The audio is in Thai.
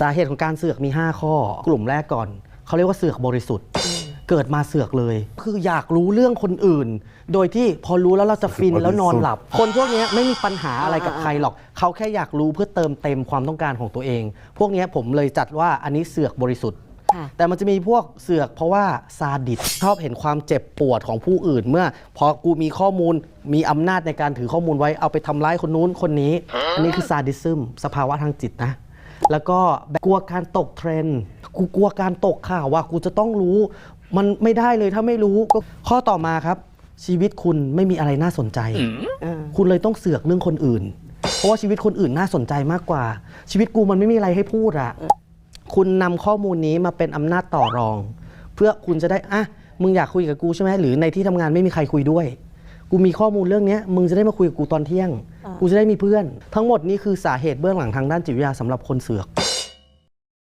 สาเหตุของการเสือกมี 5 ข้อ กลุ่มแรกก่อน เขาเรียกว่าเสือกบริสุทธิ์ เกิดมาเสือกเลย คืออยากรู้เรื่องคนอื่น โดยที่พอรู้แล้วเราจะฟินแล้วนอนหลับ คนพวกเนี้ยไม่มีปัญหาอะไรกับใครหรอก เขาแค่อยากรู้เพื่อเติมเต็มความต้องการของตัวเอง พวกเนี้ยผมเลยจัดว่าอันนี้เสือกบริสุทธิ์ ค่ะ แต่มันจะมีพวกเสือกเพราะว่าซาดิสชอบเห็นความเจ็บปวดของผู้อื่น เมื่อพอกูมีข้อมูลมีอำนาจในการถือข้อมูลไว้เอาไปทำร้ายคนนู้นคนนี้ อันนี้คือซาดิซึมสภาวะทางจิตนะ แล้วก็แบบกลัวการตกเทรนด์กูกลัวการตกข่าวว่ากูจะต้องรู้ มันไม่ได้เลยถ้าไม่รู้ก็ข้อต่อมาครับ ชีวิตคุณไม่มีอะไรน่าสนใจเออคุณเลยต้องเสือกเรื่องคนอื่น เพราะว่าชีวิตคนอื่นน่าสนใจมากกว่า ชีวิตกูมันไม่มีอะไรให้พูดอะคุณนำข้อมูลนี้มาเป็นอำนาจต่อรอง เพื่อคุณจะได้อะมึงอยากคุยกับกูใช่ไหมหรือในที่ทำงานไม่มีใครคุยด้วย กูมีข้อมูลเรื่องเนี้ยมึงจะได้มาคุยกับกูตอนเที่ยง กูจะได้มีเพื่อน ทั้งหมดนี้คือสาเหตุเบื้องหลังทางด้านจิตวิทยาสำหรับคนเสือก